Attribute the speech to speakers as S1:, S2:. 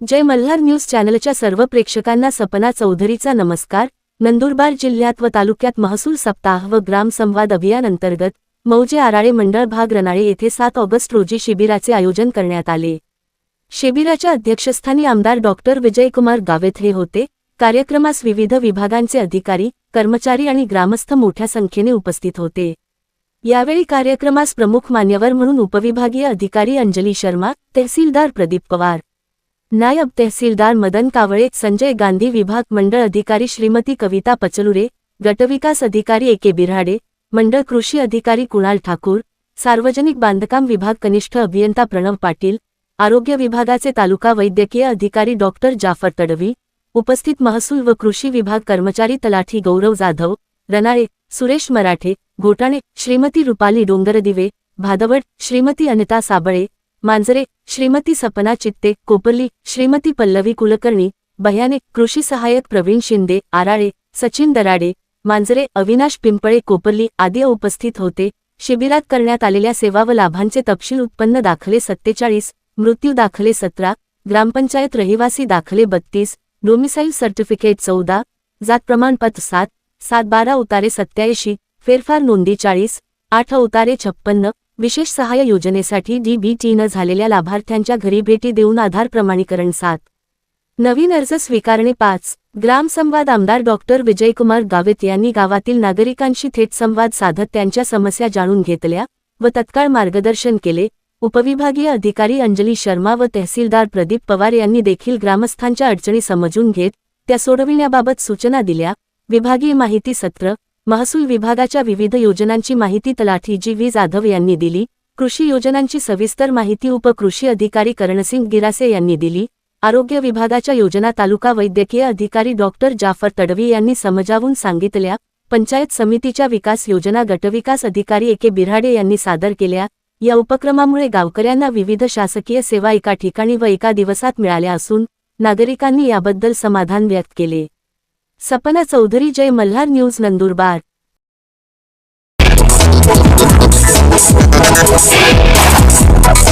S1: जय Malhar news चॅनलच्या सर्व प्रेक्षकांना सपना चौधरीचा नमस्कार. नंदुरबार जिल्ह्यात व तालुक्यात महसूल सप्ताह व ग्राम संवाद अभियान अंतर्गत मौजे आराळे मंडळ भाग रनाळे येथे सात ऑगस्ट रोजी शिबिराचे आयोजन करण्यात आले. शिबिराच्या अध्यक्षस्थानी आमदार डॉक्टर विजयकुमार गावेत हे होते. कार्यक्रमास विविध विभागांचे अधिकारी कर्मचारी आणि ग्रामस्थ मोठ्या संख्येने उपस्थित होते. यावेळी कार्यक्रमास प्रमुख मान्यवर म्हणून उपविभागीय अधिकारी अंजली शर्मा तहसीलदार प्रदीप पवार नायब तहसीलदार मदन कावळे संजय गांधी विभाग मंडळ अधिकारी श्रीमती कविता पचलुरे गटविकास अधिकारी ए के बिराडे मंडळ कृषी अधिकारी कुणाल ठाकूर सार्वजनिक बांधकाम विभाग कनिष्ठ अभियंता प्रणव पाटील आरोग्य विभागाचे तालुका वैद्यकीय अधिकारी डॉक्टर जाफर तडवी उपस्थित महसूल व कृषी विभाग कर्मचारी तलाठी गौरव जाधव रनाळे सुरेश मराठे घोटाणे श्रीमती रुपाली डोंगरदिवे भादवड श्रीमती अनिता साबळे मांजरे श्रीमती सपना चित्ते कोपरली श्रीमती पल्लवी कुलकर्णी बह्याने कृषी सहाय्यक प्रवीण शिंदे आराळे सचिन दराडे मांजरे अविनाश पिंपळे कोपरली आदी उपस्थित होते. शिबिरात करण्यात आलेल्या सेवा व लाभांचे तपशील उत्पन्न दाखले सत्तेचाळीस मृत्यू दाखले सतरा ग्रामपंचायत रहिवासी दाखले बत्तीस डोमिसाईल सर्टिफिकेट चौदा जात प्रमाणपत्र सात सात बारा उतारे सत्याऐंशी फेरफार नोंदी चाळीस आठ उतारे छप्पन्न विशेष सहाय्य योजनेसाठी डीबीटीनं झालेल्या लाभार्थ्यांच्या घरी भेटी देऊन आधार प्रमाणीकरण सात. नवीन अर्ज स्वीकारणे पाच. ग्रामसंवाद आमदार डॉक्टर विजयकुमार गावित यांनी गावातील नागरिकांशी थेट संवाद साधत त्यांच्या समस्या जाणून घेतल्या व तत्काळ मार्गदर्शन केले. उपविभागीय अधिकारी अंजली शर्मा व तहसीलदार प्रदीप पवार यांनी देखील ग्रामस्थांच्या अडचणी समजून घेत त्या सोडविण्याबाबत सूचना दिल्या. विभागीय माहिती सत्र महसूल विभागाच्या विविध योजनांची माहिती तलाठी जी. व्ही. जाधव यांनी दिली. कृषी योजनांची सविस्तर माहिती उपकृषी अधिकारी करणसिंग गिरासे यांनी दिली. आरोग्य विभागाच्या योजना तालुका वैद्यकीय अधिकारी डॉक्टर जाफर तडवी यांनी समजावून सांगितल्या पंचायत समितीच्या विकास योजना गटविकास अधिकारी एके बिराडे यांनी सादर केल्या. या उपक्रमामुळे गावकऱ्यांना विविध शासकीय सेवा एका ठिकाणी व एका दिवसात मिळाल्या असून नागरिकांनी याबद्दल समाधान व्यक्त केले. Sapna Chaudhary Jay Malhar news Nandurbar. Let's go.